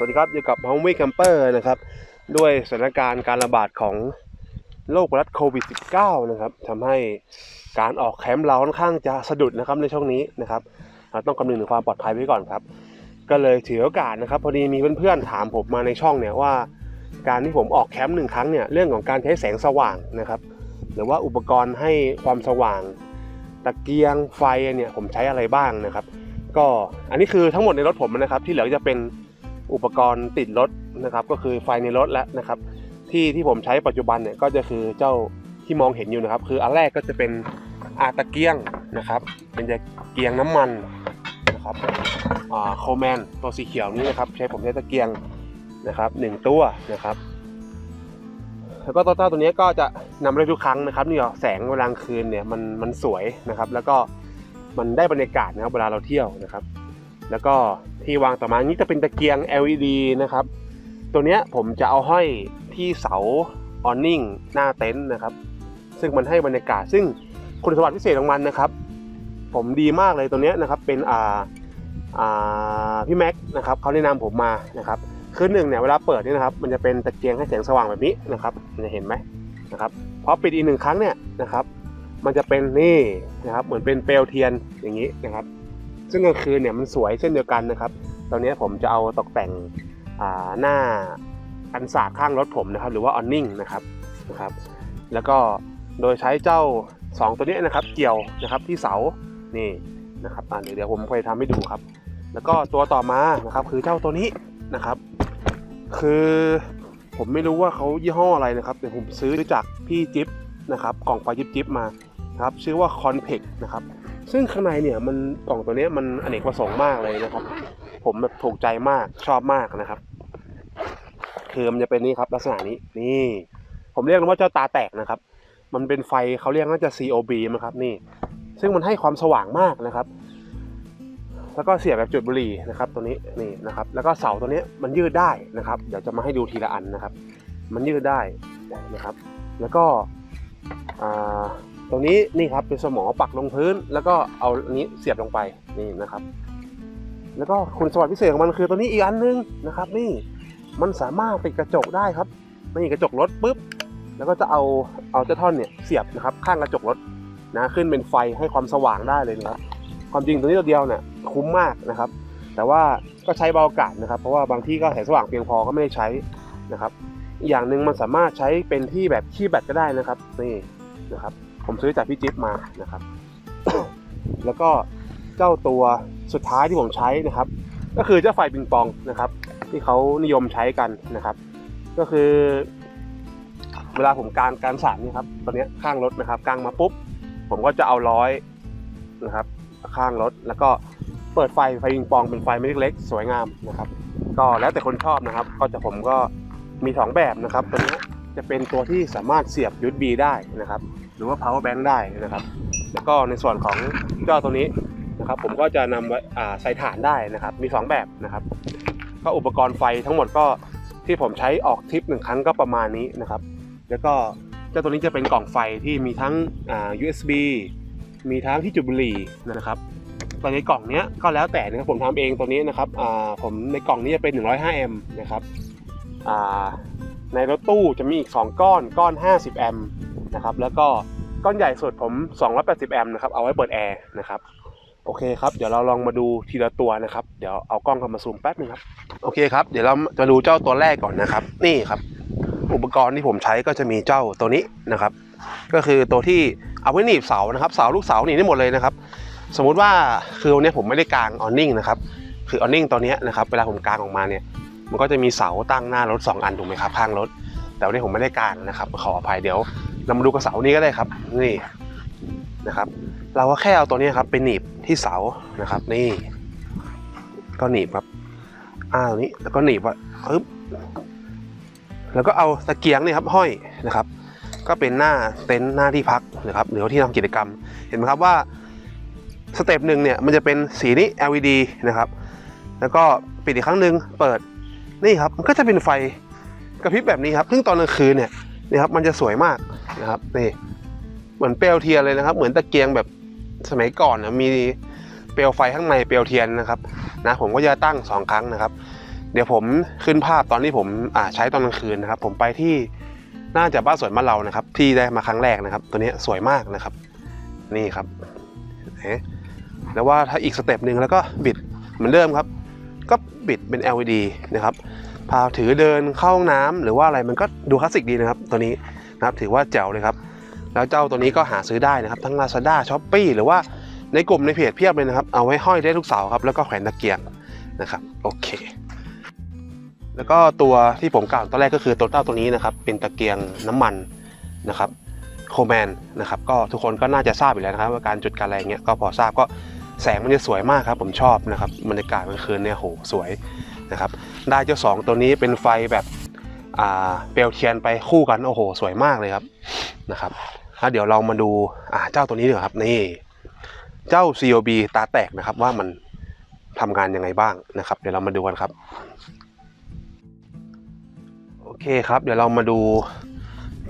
สวัสดีครับอยู่กับ h o m e Camper นะครับด้วยสถานการณ์การระบาดของโรครัสโควิด -19 นะครับทำให้การออกแคมป์เราค่อนข้างจะสะดุดนะครับในช่วงนี้นะครับเราต้องคำนึงถึงความปลอดภัยไว้ก่อนครับ ก็เลยถือโอกาสนะครับพอดีมีเพื่อนๆถามผมมาในช่องเนี่ยว่า การที่ผมออกแคมป์หนึ่งครั้งเนี่ยเรื่องของการใช้แสงสว่างนะครับหรือว่าอุปกรณ์ให้ความสว่าง ตะเกียงไฟเนี่ยผมใช้อะไรบ้างนะครับ ก็อันนี้คือทั้งหมดในรถผมนะครับที่เหลือจะเป็น อุปกรณ์ติดรถนะครับ ก็คือไฟในรถแล้วนะครับ ที่ที่ผมใช้ปัจจุบันเนี่ยก็จะคือเจ้าที่มองเห็นอยู่นะครับ คืออันแรกก็จะเป็นอาตะเกียงนะครับ เป็นตะเกียงน้ำมันนะครับอ่าโคแมนตัวสีเขียวนี้นะครับ ใช้ผมใช้ตะเกียงนะครับหนึ่งตัวนะครับแล้วก็ตัวเจ้าตัวนี้ก็จะนำไปทุกครั้งนะครับนี่เหรอแสงเวลากลางคืนเนี่ยมันมันสวยนะครับ แล้วก็มันได้บรรยากาศนะครับเวลาเราเที่ยวนะครับ แล้วก็ ที่วางต่อมานี้จะเป็นตะเกียง LED นะครับ ตัวเนี้ยผมจะเอาห้อยที่เสาออนนิ่งหน้าเต็นท์นะครับ ซึ่งมันให้บรรยากาศ ซึ่งคุณสมบัติพิเศษของมันนะครับ ผมดีมากเลยตัวเนี้ยนะครับ เป็นอ่าอ่าพี่แม็กนะครับเขาแนะนำผมมานะครับคือหนึ่งเนี่ยเวลาเปิดเนี่ยนะครับ มันจะเป็นตะเกียงให้แสงสว่างแบบนี้นะครับมันจะเห็นไหมนะครับพอปิดอีกหนึ่งครั้งเนี่ยนะครับ มันจะเป็นนี่นะครับ เหมือนเป็นเปลวเทียนอย่างนี้นะครับ ซึ่งกลางคืนเนี่ยมันสวยเช่นเดียวกันนะครับ ตอนนี้ผมจะเอาตกแต่งหน้ากันศาข้างรถผมนะครับ หรือว่าออนนิ่งนะครับนะครับ แล้วก็โดยใช้เจ้า 2 ตัวนี้นะครับ เกี่ยวนะครับที่เสานี่นะครับอ่าเดี๋ยวเดี๋ยวผมไปทำให้ดูครับ แล้วก็ตัวต่อมานะครับ คือเจ้าตัวนี้นะครับ คือผมไม่รู้ว่าเขายี่ห้ออะไรนะครับแต่ผมซื้อจากพี่จิ๊บนะครับ กล่องไฟจิ๊บจิ๊บมาครับ ชื่อว่าคอนเพกนะครับ ซึ่งข้างในเนี่ยมันกล่องตัวนี้มันอเนกประสงค์มากเลยนะครับ ผมแบบถูกใจมากชอบมากนะครับ คือมันจะเป็นนี่ครับลักษณะนี้นี่ ผมเรียกว่าเจ้าตาแตกนะครับ มันเป็นไฟเขาเรียกน่าจะ COB มั้งครับนี่ ซึ่งมันให้ความสว่างมากนะครับ แล้วก็เสียบแบบจุดบุหรี่นะครับ ตัวนี้นี่นะครับ แล้วก็เสาตัวนี้มันยืดได้นะครับ เดี๋ยวจะมาให้ดูทีละอันนะครับ มันยืดได้นะครับ แล้วก็อ่า ตรงนี้นี่ครับเป็นสมอปักลงพื้น แล้วก็เอาอันนี้เสียบลงไปนี่นะครับ แล้วก็คุณสมบัติพิเศษของมันคือตัวนี้อีกอันนึงนะครับ นี่มันสามารถติดกระจกได้ครับนี่กระจกรถปุ๊บแล้วก็จะเอาเอาเจ้าท่อนเนี่ยเสียบนะครับข้างกระจกรถนะขึ้นเป็นไฟให้ความสว่างได้เลยนะครับความจริงตัวนี้ตัวเดียวเนี่ยคุ้มมากนะครับ แต่ว่าก็ใช้เบาอากาศนะครับ เพราะว่าบางที่ก็แสงสว่างเพียงพอก็ไม่ได้ใช้นะครับอีกอย่างหนึ่งมันสามารถใช้เป็นที่แบบขี้แบตก็ได้นะครับนี่นะครับ ผมซื้อจากพี่จิ๊บมานะครับ แล้วก็เจ้าตัวสุดท้ายที่ผมใช้นะครับ ก็คือเจ้าไฟปิงปองนะครับ ที่เขานิยมใช้กันนะครับ ก็คือเวลาผมกางการสารนี่ครับตัวนี้ข้างรถนะครับกางมาปุ๊บ ผมก็จะเอาร้อยนะครับ ข้างรถแล้วก็เปิดไฟไฟปิงปองเป็นไฟไม่เล็กๆสวยงามนะครับ ก็แล้วแต่คนชอบนะครับ ก็จะผมก็มีสองแบบนะครับตัวนี้จะเป็นตัวที่สามารถเสียบ USB ได้นะครับ หรือว่า power bank ได้นะครับ แล้วก็ในส่วนของเจ้าตัวนี้นะครับ ผมก็จะนำไว้ใส่ถ่านได้นะครับ มี 2 แบบนะครับ ก็อุปกรณ์ไฟทั้งหมดก็ที่ผมใช้ออกทริปหนึ่งครั้งก็ประมาณนี้นะครับ แล้วก็เจ้าตัวนี้จะเป็นกล่องไฟที่มีทั้ง USB มีทั้งที่จุดบุหรี่นะครับตอนในกล่องเนี้ยก็แล้วแต่นะครับผมทำเองตัวนี้นะครับผมในกล่องนี้จะเป็น 105 แอมป์นะครับในรถตู้จะมีอีก 2 ก้อนก้อน 50 แอมป์ นะครับ แล้วก็ก้อนใหญ่สุดผม 280 แอมป์นะครับ เอาไว้เปิดแอร์นะครับ โอเคครับ เดี๋ยวเราลองมาดูทีละตัวนะครับ เดี๋ยวเอากล้องเข้ามาซูมแป๊บนึงครับ โอเคครับ เดี๋ยวเราจะดูเจ้าตัวแรกก่อนนะครับ นี่ครับ อุปกรณ์ที่ผมใช้ก็จะมีเจ้าตัวนี้นะครับ ก็คือตัวที่เอาไว้หนีบเสานะครับ เสาลูกเสาหนีบได้หมดเลยนะครับ สมมุติว่าคือวันนี้ผมไม่ได้กางออนนิ่งนะครับ คือออนนิ่งตัวนี้นะครับ เวลาผมกางออกมาเนี่ย มันก็จะมีเสาตั้งหน้ารถ 2 อันถูกไหมครับ ข้างรถ แต่วันนี้ผมไม่ได้กางนะครับ ขออภัยเดี๋ยว เรามาดูกับเสานี้ก็ได้ครับ นี่นะครับ เราก็แค่เอาตัวนี้ครับ ไปหนีบที่เสานะครับ นี่ ก็หนีบครับอ่าตรงนี้แล้วก็หนีบว่าปึ๊บแล้วก็เอาตะเกียงนี่ครับห้อยนะครับ ก็เป็นหน้าเต็นท์หน้าที่พักนะครับหรือว่าที่ทำกิจกรรม เห็นไหมครับว่าสเต็ปหนึ่งเนี่ยมันจะเป็นสีนี้ LED นะครับ แล้วก็ปิดอีกครั้งหนึ่งเปิดนี่ครับมันก็จะเป็นไฟกระพริบแบบนี้ครับ ซึ่งตอนกลางคืนเนี่ย นี่ครับมันจะสวยมากนะครับนี่เหมือนเปลวเทียนเลยนะครับ เหมือนตะเกียงแบบสมัยก่อนนะมีเปลวไฟข้างในเปลวเทียนนะครับนะผมก็จะตั้งสองครั้งนะครับ เดี๋ยวผมขึ้นภาพตอนที่ผมอ่าใช้ตอนกลางคืนนะครับ ผมไปที่น่าจะบ้านสวนมานเรานะครับ ที่ได้มาครั้งแรกนะครับ ตัวนี้สวยมากนะครับ นี่ครับนไหมแล้วว่าถ้าอีกสเต็ปหนึ่งแล้วก็บิดเหมือนเดิมครับ ก็บิดเป็น LED นะครับ พาถือเดินเข้าห้องน้ำหรือว่าอะไรมันก็ดูคลาสสิกดีนะครับตัวนี้นะครับถือว่าแจ๋วเลยครับ แล้วเจ้าตัวนี้ก็หาซื้อได้นะครับ ทั้ง Lazada Shopee หรือว่าในกลุ่มในเพจเพียบเลยนะครับ เอาไว้ห้อยได้ทุกเสาครับแล้วก็แขวนตะเกียงนะครับโอเค แล้วก็ตัวที่ผมกล่าวตอนแรกก็คือตัวเต้าตัวนี้นะครับ เป็นตะเกียงน้ำมันนะครับโคแมนนะครับก็ทุกคนก็น่าจะทราบอยู่แล้วนะครับว่าการจุดการอะไรเงี้ยก็พอทราบก็แสงมันจะสวยมากครับ ผมชอบนะครับบรรยากาศกลางคืนเนี่ยโหสวยนะครับ ได้เจ้าสองตัวนี้เป็นไฟแบบอ่าเปลวเทียนไปคู่กันโอ้โห สวยมากเลยครับนะครับแล้วเดี๋ยวเรามาดูอ่าเจ้าตัวนี้ดีกว่าครับนี่เจ้า COB ตาแตกนะครับว่ามันทำงานยังไงบ้างนะครับ เดี๋ยวเรามาดูกันครับโอเคครับเดี๋ยวเรามาดู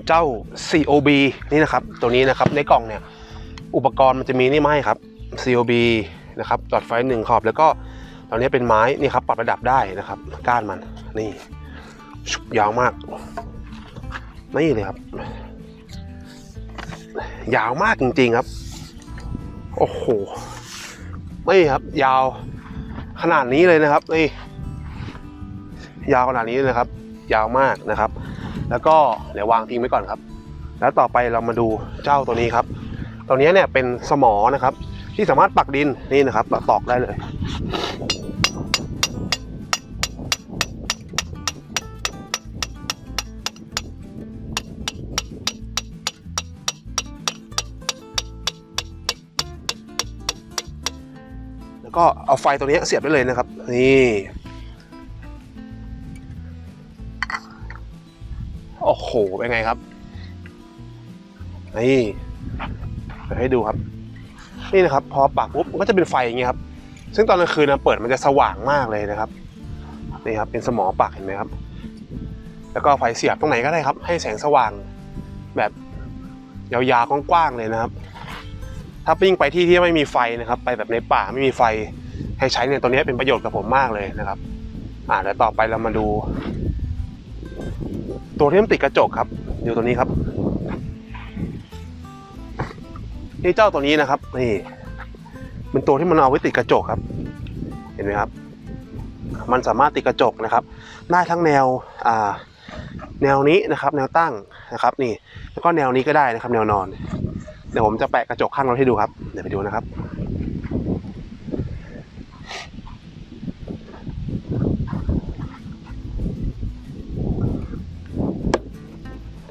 เจ้า COB นี่นะครับ ตัวนี้นะครับในกล่องเนี่ยอุปกรณ์มันจะมีนี่มาให้ครับ COB นะครับจอดไฟหนึ่งขอบแล้วก็ ตอนนี้เป็นไม้นี่ครับปรับระดับได้นะครับก้านมันนี่ชุบยาวมากนี่เลยครับ ยาวมากจริงๆครับ โอ้โหนี่ครับ ยาวขนาดนี้เลยนะครับนี่ยาวขนาดนี้เลยนะครับ ยาวมากนะครับ แล้วก็เดี๋ยววางทิ้งไว้ก่อนครับ แล้วต่อไปเรามาดูเจ้าตัวนี้ครับตัวนี้เนี่ยเป็นสมอนะครับ ที่สามารถปักดินนี่นะครับเราตอกได้เลย ก็เอาไฟตัวนี้เสียบได้เลยนะครับ นี่โอ้โหเป็นไงครับนี่เดี๋ยวให้ดูครับ นี่นะครับ พอปักปุ๊บมันก็จะเป็นไฟอย่างเงี้ยครับ ซึ่งตอนกลางคืนนะเปิดมันจะสว่างมากเลยนะครับนี่ครับ เป็นสมอปักเห็นไหมครับ แล้วก็ไฟเสียบตรงไหนก็ได้ครับ ให้แสงสว่างแบบยาวๆกว้างๆเลยนะครับ ถ้าปิ้งไปที่ที่ไม่มีไฟนะครับ ไปแบบในป่าไม่มีไฟให้ใช้เนี่ยตัวนี้เป็นประโยชน์กับผมมากเลยนะครับ อ่าแล้วต่อไปเรามาดู ตัวที่มันติดกระจกครับดูตัวนี้ครับ นี่เจ้าตัวนี้นะครับนี่เป็นตัวที่มันเอาไว้ติดกระจกครับ เห็นไหมครับ มันสามารถติดกระจกนะครับ ได้ทั้งแนวอ่าแนวนี้นะครับ แนวตั้งนะครับ นี่แล้วก็แนวนี้ก็ได้นะครับ แนวนอน เดี๋ยวผมจะแปะกระจกข้างรถให้ดูครับ เดี๋ยวไปดูนะครับ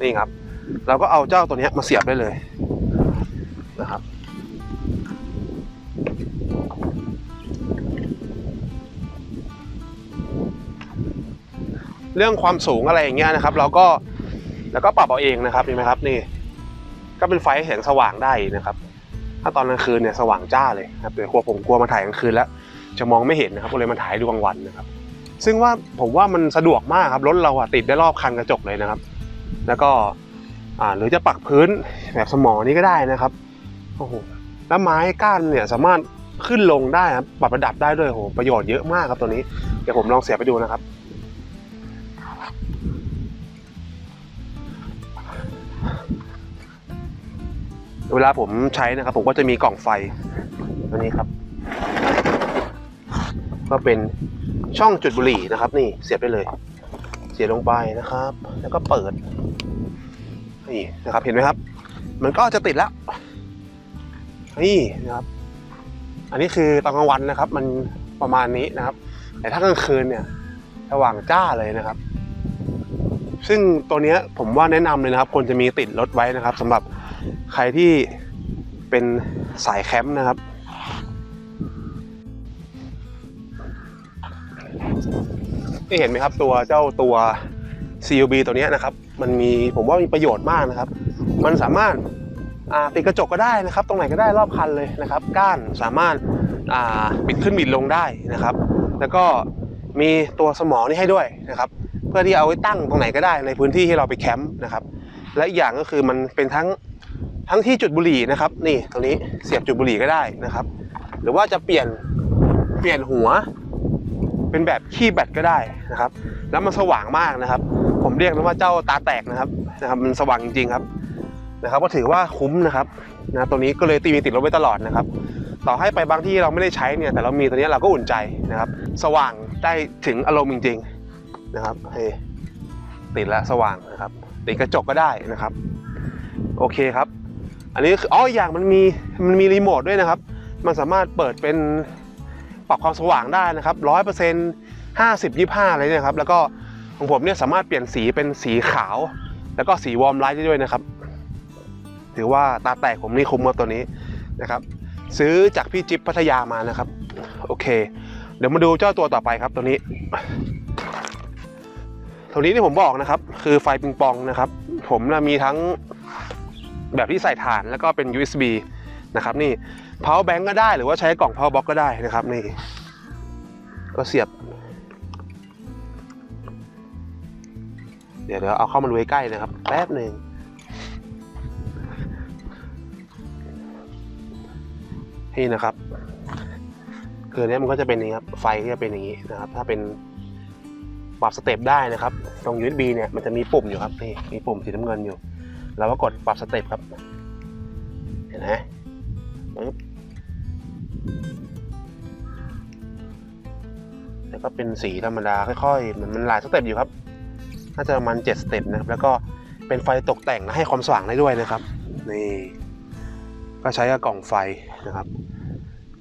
นี่ครับ เราก็เอาเจ้าตัวนี้มาเสียบได้เลยนะครับเรื่องความสูงอะไรอย่างเงี้ยนะครับ เราก็แล้วก็ปรับเอาเองนะครับเห็นไหมครับนี่ ก็เป็นไฟให้แสงสว่างได้นะครับ ถ้าตอนกลางคืนเนี่ยสว่างจ้าเลยครับแต่กลัวผมกลัวมาถ่ายกลางคืนแล้ว จะมองไม่เห็นนะครับก็เลยมาถ่ายดูกลางวันนะครับ ซึ่งว่าผมว่ามันสะดวกมากครับรถเราอะติดได้รอบคันกระจกเลยนะครับ แล้วก็อ่าหรือจะปักพื้นแบบสมอนี้ก็ได้นะครับโอ้โหแล้วไม้ก้านเนี่ยสามารถขึ้นลงได้ครับปรับระดับได้ด้วยโอ้โหประโยชน์เยอะมากครับตัวนี้เดี๋ยวผมลองเสียบไปดูนะครับ เวลาผมใช้นะครับ ผมก็จะมีกล่องไฟตัวนี้ครับ ก็เป็นช่องจุดบุหรี่นะครับ นี่เสียบได้เลย เสียบลงไปนะครับ แล้วก็เปิดนี่นะครับเห็นไหมครับ มันก็จะติดแล้วนี่นะครับ อันนี้คือตอนกลางวันนะครับ มันประมาณนี้นะครับ แต่ถ้ากลางคืนเนี่ยสว่างจ้าเลยนะครับ ซึ่งตัวนี้ผมว่าแนะนำเลยนะครับควรจะมีติดรถไว้นะครับสำหรับ ใครที่เป็นสายแคมป์นะครับนี่เห็นไหมครับตัวเจ้าตัว CUB ตัวนี้นะครับ มันมีผมว่ามีประโยชน์มากนะครับ มันสามารถอ่าติดกระจกก็ได้นะครับ ตรงไหนก็ได้รอบคันเลยนะครับ ก้านสามารถอ่าบิดขึ้นบิดลงได้นะครับ แล้วก็มีตัวสมอนี่ให้ด้วยนะครับ เพื่อที่เอาไว้ตั้งตรงไหนก็ได้ในพื้นที่ที่เราไปแคมป์นะครับ และอีกอย่างก็คือมันเป็นทั้ง ทั้งที่จุดบุหรี่นะครับ นี่ตรงนี้เสียบจุดบุหรี่ก็ได้นะครับ หรือว่าจะเปลี่ยนเปลี่ยนหัว เป็นแบบขี้แบตก็ได้นะครับ แล้วมันสว่างมากนะครับ ผมเรียกมันว่าเจ้าตาแตกนะครับนะครับมันสว่างจริงๆครับนะครับ ก็ถือว่าคุ้มนะครับนะตัวนี้ก็เลยตีมีติดรถไว้ตลอดนะครับ ต่อให้ไปบางที่เราไม่ได้ใช้เนี่ยแต่เรามีตัวนี้เราก็อุ่นใจนะครับ สว่างได้ถึงอารมณ์จริง ๆนะครับเฮ้ติดแล้วสว่างนะครับติดกระจกก็ได้นะครับ โอเคครับ อันนี้คืออ๋ออย่างมันมีมันมีรีโมทด้วยนะครับ มันสามารถเปิดเป็นปรับความสว่างได้นะครับร้อยเปอร์เซ็นต์ห้าสิบยี่ห้าอะไรเนี่ยครับ แล้วก็ของผมเนี่ยสามารถเปลี่ยนสีเป็นสีขาว แล้วก็สีวอร์มไลท์ได้ด้วยนะครับ ถือว่าตาแตกผมนี่คุ้มกับตัวนี้นะครับ ซื้อจากพี่จิ๊บพัทยามานะครับ โอเค เดี๋ยวมาดูเจ้าตัวต่อไปครับตัวนี้ตัวนี้ที่ผมบอกนะครับ คือไฟปิงปองนะครับ ผมนะมีทั้ง แบบที่ใส่ถ่านแล้วก็เป็น USB นะครับนี่ power bank ก็ได้หรือว่าใช้กล่อง power box ก็ได้นะครับนี่ ก็เสียบ เดี๋ยวเดี๋ยวเอาเข้ามาดูใกล้นะครับ แป๊บหนึ่งนี่นะครับคือเนี้ยมันก็จะเป็นอย่างนี้ครับไฟก็จะเป็นอย่างนี้นะครับ ถ้าเป็นปรับสเต็ปได้นะครับ ตรง USB เนี่ยมันจะมีปุ่มอยู่ครับนี่มีปุ่มสีน้ำเงินอยู่ เราก็กดปรับสเต็ปครับ เห็นไหมปึ๊บแล้วก็เป็นสีธรรมดาค่อยๆมันมันหลายสเต็ปอยู่ครับ น่าจะประมาณ7สเต็ปนะครับแล้วก็เป็นไฟตกแต่งและให้ความสว่างได้ด้วยนะครับนี่ก็ใช้กับกล่องไฟนะครับ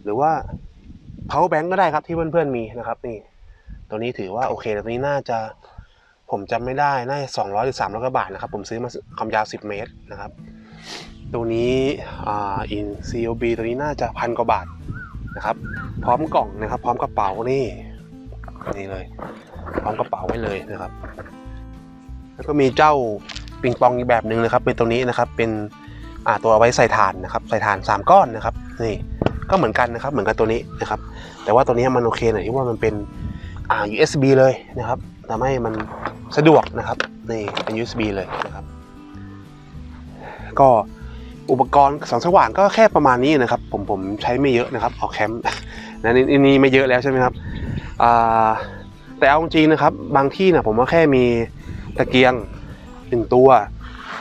หรือว่า power bank ก็ได้ครับที่เพื่อนๆมีนะครับนี่ตัวนี้ถือว่าโอเคตัวนี้น่าจะ ผมจำไม่ได้น่าจะ200หรือ300กว่าบาทนะครับ ผมซื้อมาความยาว 10 เมตรนะครับ ตัวนี้อ่า in COB ตัวนี้น่าจะพันกว่าบาทนะครับ พร้อมกล่องนะครับ พร้อมกระเป๋านี่นี่เลย พร้อมกระเป๋าไว้เลยนะครับ แล้วก็มีเจ้าปิงปองอีกแบบหนึ่งนะครับ เป็นตัวนี้นะครับเป็นอ่าตัวเอาไว้ใส่ถ่านนะครับ ใส่ถ่าน 3 ก้อนนะครับนี่ก็เหมือนกันนะครับ เหมือนกับตัวนี้นะครับ แต่ว่าตัวนี้มันโอเคหน่อยที่ว่ามันเป็นอ่า USB เลยนะครับทำให้มัน สะดวกนะครับนี่เป็น USB เลยนะครับ ก็อุปกรณ์แสงสว่างก็แค่ประมาณนี้นะครับ ผมผมใช้ไม่เยอะนะครับออกแคมป์นะนี่นี่ไม่เยอะแล้วใช่ไหมครับแต่เอาจริงนะครับ บางที่นะผมว่าแค่มีตะเกียงหนึ่งตัว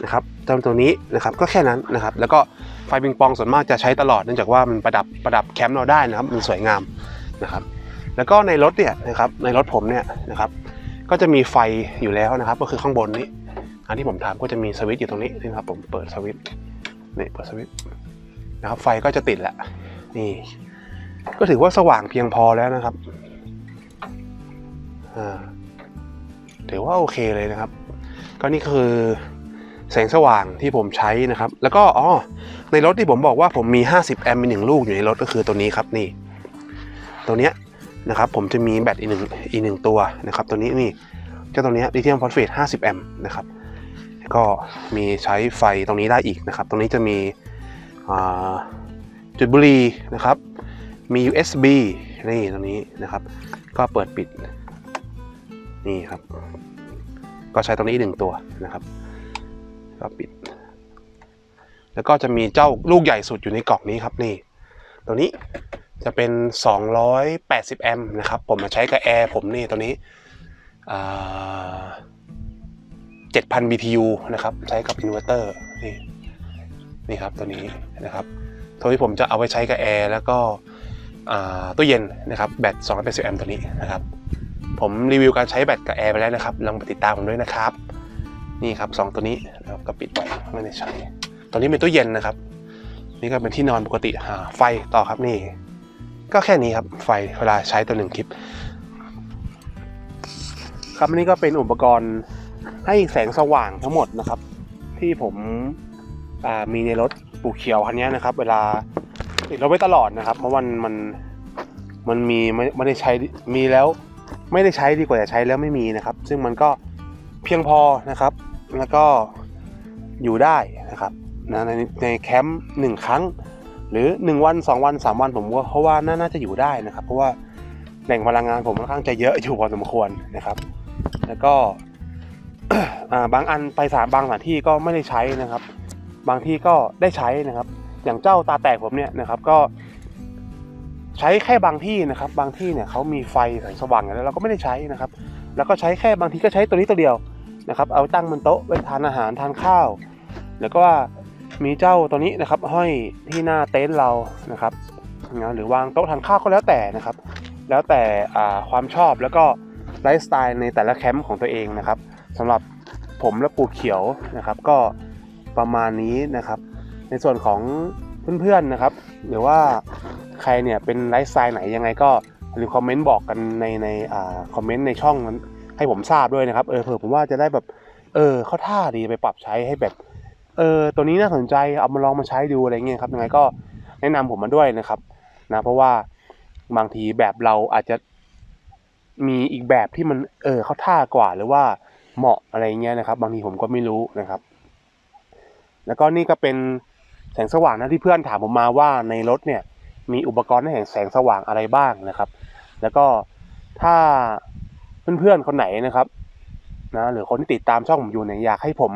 นะครับเจ้าตัวนี้นะครับก็แค่นั้นนะครับ แล้วก็ไฟปิงปองส่วนมากจะใช้ตลอดเนื่องจากว่ามันประดับประดับแคมป์เราได้นะครับ มันสวยงามนะครับ แล้วก็ในรถเนี่ยนะครับในรถผมเนี่ยนะครับ ก็จะมีไฟอยู่แล้วนะครับ ก็คือข้างบนนี้ อันที่ผมถามก็จะมีสวิตช์อยู่ตรงนี้นะครับ ผมเปิดสวิตช์นี่เปิดสวิตช์นะครับ ไฟก็จะติดแหละนี่ ก็ถือว่าสว่างเพียงพอแล้วนะครับอ่าถือว่าโอเคเลยนะครับ ก็นี่คือแสงสว่างที่ผมใช้นะครับ แล้วก็อ๋อในรถที่ผมบอกว่าผมมี 50 แอมป์มีหนึ่งลูกอยู่ในรถก็คือตัวนี้ครับนี่ ตัวเนี้ย นะครับผมจะมีแบตอีกหนึ่งอีกหนึ่งตัวนะครับตัวนี้นี่เจ้าตัวนี้ลิเธียมฟอสเฟต 50 แอมป์นะครับก็มีใช้ไฟตรงนี้ได้อีกนะครับ ตรงนี้จะมีจุดบุหรี่นะครับ มี USB นี่ตรงนี้นะครับ ก็เปิดปิดนี่ครับ ก็ใช้ตรงนี้หนึ่งตัวนะครับ ก็ปิด แล้วก็จะมีเจ้าลูกใหญ่สุดอยู่ในกล่องนี้ครับนี่ ตัวนี้จะเป็น 280 แอมป์นะครับ ผมมาใช้กับแอร์ผมนี่ตัวนี้อ่า7,000 BTU นะครับ ใช้กับอินเวอร์เตอร์นี่นี่ครับตัวนี้นะครับตัวที่ผมจะเอาไว้ใช้กับแอร์แล้วก็ตู้เย็นนะครับแบต280แอมป์ตัวนี้นะครับ ผมรีวิวการใช้แบตกับแอร์ไปแล้วนะครับลองไปติดตามผมด้วยนะครับ นี่ครับสองตัวนี้นะครับก็ปิดไว้ไม่ได้ใช้ตัวนี้เป็นตู้เย็นนะครับ นี่ก็เป็นที่นอนปกติหาไฟต่อครับนี่ ก็แค่นี้ครับไฟเวลาใช้ตัวหนึ่งคลิป ครับนนี้ก็เป็นอุปกรณ์ให้แสงสว่างทั้งหมดนะครับ ที่ผมมีในรถปูเขียวคันนี้นะครับ เวลาติดรถไว้ตลอดนะครับ เพราะมันมันมันมีไม่ไม่ได้ใช้มีแล้วไม่ได้ใช้ดีกว่าจะใช้แล้วไม่มีนะครับ ซึ่งมันก็เพียงพอนะครับ แล้วก็อยู่ได้นะครับ นะในในแคมป์หนึ่งครั้ง หรือ 1 วัน 2 วัน 3 วันผมว่าเพราะว่าน่าจะอยู่ได้นะครับ เพราะว่าแหล่งพลังงานผมค่อนข้างจะเยอะอยู่พอสมควรนะครับ แล้วก็บางอันไปสานบางสถานที่ก็ไม่ได้ใช้นะครับ บางที่ก็ได้ใช้นะครับ อย่างเจ้าตาแตกผมเนี่ยนะครับก็ ใช้แค่บางที่นะครับ บางที่เนี่ยเขามีไฟแสงสว่างอยู่แล้วเราก็ไม่ได้ใช้นะครับ แล้วก็ใช้แค่บางทีก็ใช้ตัวนี้ตัวเดียวนะครับ เอาตั้งบนโต๊ะไว้ทานอาหารทานข้าว แล้วก็ มีเจ้าตัวนี้นะครับห้อยที่หน้าเต็นท์เรานะครับนะหรือวางโต๊ะทานข้าวก็แล้วแต่นะครับ แล้วแต่ความชอบแล้วก็ไลฟ์สไตล์ในแต่ละแคมป์ของตัวเองนะครับสำหรับผมและปูเขียวนะครับ ก็ประมาณนี้นะครับ ในส่วนของเพื่อนๆนะครับ หรือว่าใครเนี่ยเป็นไลฟ์สไตล์ไหนยังไงก็หรือคอมเมนต์บอกกันในในอ่าคอมเมนต์ในช่องให้ผมทราบด้วยนะครับเออเผื่อผมว่าจะได้แบบเออเข้าท่าดีไปปรับใช้ให้แบบ เออตัวนี้น่าสนใจเอามาลองมาใช้ดูอะไรเงี้ยครับยังไงก็แนะนำผมมาด้วยนะครับนะเพราะว่าบางทีแบบเราอาจจะมีอีกแบบที่มันเออเข้าท่ากว่าหรือว่าเหมาะอะไรเงี้ยนะครับ บางทีผมก็ไม่รู้นะครับ แล้วก็นี่ก็เป็นแสงสว่างนะที่เพื่อนถามผมมาว่าในรถเนี่ย มีอุปกรณ์ให้เห็นแสงสว่างอะไรบ้างนะครับ แล้วก็ถ้าเพื่อนๆคนไหนนะครับนะหรือคนที่ติดตามช่องผมอยู่เนี่ยอยากให้ผม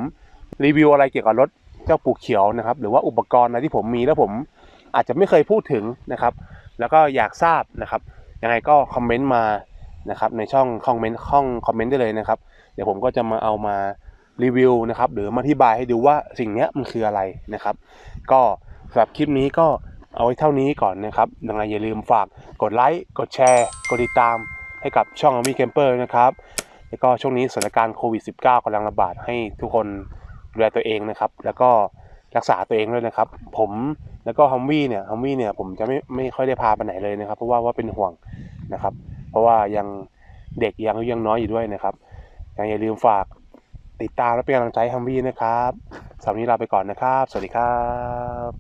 รีวิวอะไรเกี่ยวกับรถเจ้าปูเขียวนะครับ หรือว่าอุปกรณ์อะไรที่ผมมีแล้วผมอาจจะไม่เคยพูดถึงนะครับ แล้วก็อยากทราบนะครับยังไงก็คอมเมนต์มานะครับในช่องคอมเมนต์ห้องคอมเมนต์ได้เลยนะครับ เดี๋ยวผมก็จะมาเอามารีวิวนะครับหรือมาอธิบายให้ดูว่าสิ่งนี้มันคืออะไรนะครับ ก็สำหรับคลิปนี้ก็เอาไว้เท่านี้ก่อนนะครับยังไงอย่าลืมฝากกดไลค์กดแชร์ กดติดตามให้กับช่อง Army Camper นะครับ แล้วก็ช่วงนี้สถานการณ์โควิด -19 กำลังระบาดให้ทุกคน ดูแลตัวเองนะครับ แล้วก็รักษาตัวเองด้วยนะครับ ผมแล้วก็ฮัมวี่เนี่ยฮัมวี่เนี่ยผมจะไม่ไม่ค่อยได้พาไปไหนเลยนะครับ เพราะว่าว่าเป็นห่วงนะครับ เพราะว่ายังเด็กยังยังน้อยอยู่ด้วยนะครับยังอย่าลืมฝากติดตามและเป็นกำลังใจฮัมวี่นะครับสำหรับนี้ลาไปก่อนนะครับ สวัสดีครับ